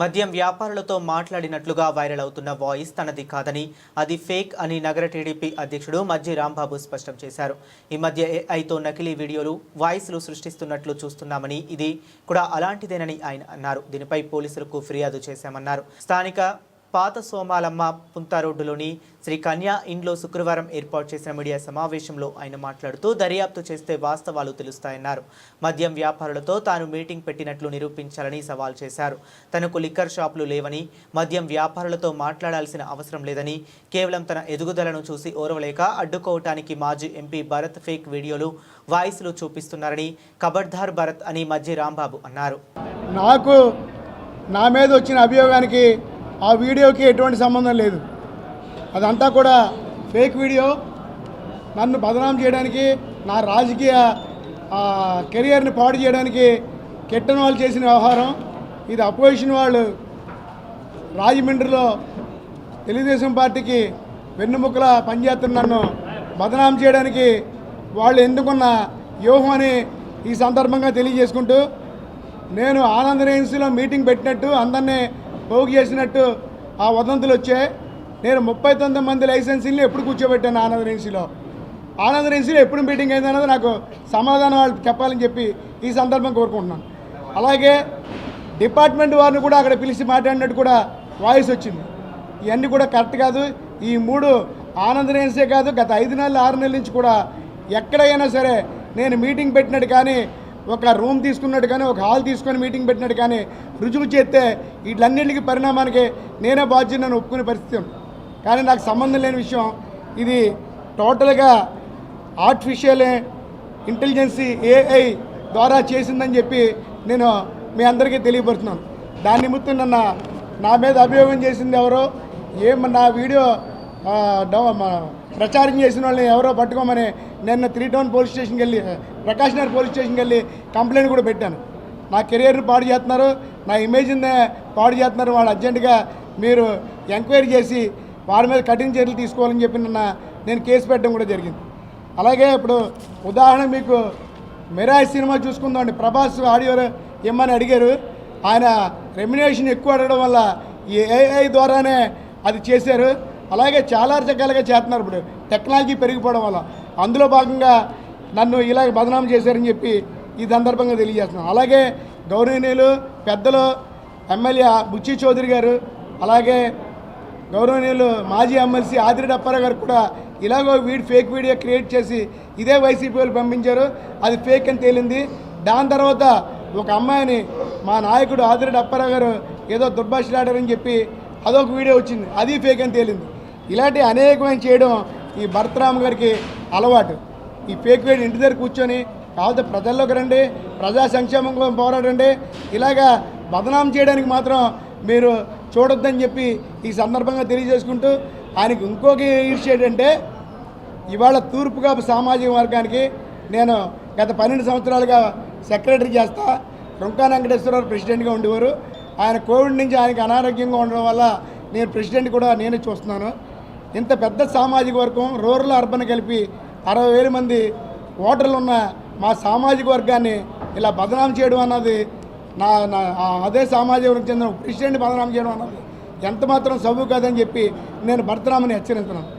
మద్యం వ్యాపారులతో మాట్లాడినట్లుగా వైరల్ అవుతున్న వాయిస్ తనది కాదని అది ఫేక్ అని నగర టీడీపీ అధ్యక్షుడు మజ్జి రాంబాబు స్పష్టం చేశారు. ఈ మధ్య ఏఐతో నకిలీ వీడియోలు వాయిస్లు సృష్టిస్తున్నట్లు చూస్తున్నామని ఇది కూడా అలాంటిదేనని ఆయన అన్నారు. దీనిపై పోలీసులకు ఫిర్యాదు చేశామన్నారు. స్థానిక పాత సోమాలమ్మ పుంతారోడ్డులోని శ్రీ కన్యా ఇండ్లో శుక్రవారం ఏర్పాటు చేసిన మీడియా సమావేశంలో ఆయన మాట్లాడుతూ దర్యాప్తు చేస్తే వాస్తవాలు తెలుస్తాయన్నారు. మద్యం వ్యాపారులతో తాను మీటింగ్ పెట్టినట్లు నిరూపించాలని సవాల్ చేశారు. తనకు లిక్కర్ షాపులు లేవని మద్యం వ్యాపారులతో మాట్లాడాల్సిన అవసరం లేదని కేవలం తన ఎదుగుదలను చూసి ఓర్వలేక అడ్డుకోవటానికి మాజీ ఎంపీ భరత్ ఫేక్ వీడియోలు వాయిస్లు చూపిస్తున్నారని కబడ్దార్ భరత్ అని మధ్య రాంబాబు అన్నారు. నాకు నా మీద వచ్చిన అభియోగానికి ఆ వీడియోకి ఎటువంటి సంబంధం లేదు. అదంతా కూడా ఫేక్ వీడియో. నన్ను బదనాం చేయడానికి నా రాజకీయ కెరియర్ని పాడు చేయడానికి కెట్టన వాళ్ళు చేసిన వ్యవహారం. ఇది అపోజిషన్ వాళ్ళు రాజమండ్రిలో తెలుగుదేశం పార్టీకి వెన్నుముక్కల పనిచేస్తున్న నన్ను బదనాం చేయడానికి వాళ్ళు ఎందుకున్న వ్యూహం అని ఈ సందర్భంగా తెలియజేసుకుంటూ నేను ఆనంద రేన్సీలో మీటింగ్ పెట్టినట్టు అందరినీ పోగు చేసినట్టు ఆ వదంతులు వచ్చాయి. నేను ముప్పై తొమ్మిది మంది లైసెన్సీని ఎప్పుడు కూర్చోబెట్టాను ఆనంద రేన్సీలో. ఆనంద రేన్సీలో ఎప్పుడు మీటింగ్ అయింది అన్నది నాకు సమాధానం వాళ్ళు చెప్పాలని చెప్పి ఈ సందర్భం కోరుకుంటున్నాను. అలాగే డిపార్ట్మెంట్ వారిని కూడా అక్కడ పిలిచి మాట్లాడినట్టు కూడా వాయిస్ వచ్చింది. ఇవన్నీ కూడా కరెక్ట్ కాదు. ఈ మూడు ఆనందనేసే కాదు గత ఐదు నెలలు ఆరు నెలల నుంచి కూడా ఎక్కడైనా సరే నేను మీటింగ్ పెట్టినట్టు కానీ ఒక రూమ్ తీసుకున్నట్టు కానీ ఒక హాల్ తీసుకొని మీటింగ్ పెట్టినట్టు కానీ రుజువు చేస్తే వీటన్నింటికి పరిణామానికి నేనే బాధ్యతను ఒప్పుకునే పరిస్థితి ఉంది. కానీ నాకు సంబంధం లేని విషయం ఇది టోటల్గా ఆర్టిఫిషియల్ ఇంటెలిజెన్సీ ఏఐ ద్వారా చేసిందని చెప్పి నేను మీ అందరికీ తెలియపరుస్తున్నాను దాని నిమిత్తం నన్న నా మీద అభియోగం చేసింది ఎవరో ఏం నా వీడియో ప్రచారం చేసిన వాళ్ళని ఎవరో పట్టుకోమని నిన్న త్రీ టౌన్ పోలీస్ స్టేషన్కి వెళ్ళి ప్రకాష్ నగర్ పోలీస్ స్టేషన్కి వెళ్ళి కంప్లైంట్ కూడా పెట్టాను. నా కెరియర్ని పాడు చేస్తున్నారు నా ఇమేజ్ని పాడు చేస్తున్నారు వాళ్ళు అర్జెంటుగా మీరు ఎంక్వైరీ చేసి వారి మీద కఠిన చర్యలు తీసుకోవాలని చెప్పి నిన్న నేను కేసు పెట్టడం కూడా జరిగింది. అలాగే ఇప్పుడు ఉదాహరణ మీకు మిరాజ్ సినిమా చూసుకుందామండి. ప్రభాస్ ఆడియో ఇమ్మని అడిగారు. ఆయన రెమ్యునేషన్ ఎక్కువ అడగడం వల్ల ఏఐ ద్వారానే అది చేశారు. అలాగే చాలా రకాలుగా చేస్తున్నారు ఇప్పుడు. టెక్నాలజీ పెరిగిపోవడం వల్ల. అందులో భాగంగా నన్ను ఇలాగ బదనాం చేశారని చెప్పి ఈ సందర్భంగా తెలియజేస్తున్నాను. అలాగే గౌరవనీయులు పెద్దలు ఎమ్మెల్యే బుచ్చి చౌదరి గారు అలాగే గౌరవనీయులు మాజీ ఎమ్మెల్సీ ఆదిరెడ్డి అప్పారావు గారు కూడా ఇలాగో వీడి ఫేక్ వీడియో క్రియేట్ చేసి ఇదే వైసీపీ వాళ్ళు పంపించారు. అది ఫేక్ అని తేలింది. దాని తర్వాత ఒక అమ్మాయిని మా నాయకుడు ఆదిరెడ్డి అప్పారావు గారు ఏదో దుర్భాషలాడారని చెప్పి అదొక వీడియో వచ్చింది. అది ఫేక్ అని తేలింది. ఇలాంటి అనేకమైన చేయడం ఈ భరతరామ్ గారికి అలవాటు. ఈ ఫేక్ ఇంటి దగ్గర కూర్చొని కాకపోతే ప్రజల్లోకి రండి ప్రజా సంక్షేమం కోసం పోరాడండి ఇలాగా బదనాం చేయడానికి మాత్రం మీరు చూడొద్దని చెప్పి ఈ సందర్భంగా తెలియజేసుకుంటూ ఆయనకి ఇంకొక ఇష్యూ ఏంటంటే ఇవాళ తూర్పుగా సామాజిక వర్గానికి నేను గత పన్నెండు సంవత్సరాలుగా సెక్రటరీ చేస్తా. రుంకా వెంకటేశ్వరరావు ప్రెసిడెంట్గా ఉండేవారు. ఆయన కోవిడ్ నుంచి ఆయనకి అనారోగ్యంగా ఉండడం వల్ల నేను ప్రెసిడెంట్ కూడా నేనే చూస్తున్నాను. ఇంత పెద్ద సామాజిక వర్గం రూరల్ అర్బన్ కలిపి అరవై వేల మంది ఓటర్లు ఉన్న మా సామాజిక వర్గాన్ని ఇలా బదనాం చేయడం అన్నది నా నా అదే సామాజిక వర్గం చెందిన ప్రెసిడెంట్ బదనాం చేయడం అన్నది ఎంత మాత్రం సబు కాదని చెప్పి నేను భర్తనామని హెచ్చరిస్తున్నాను.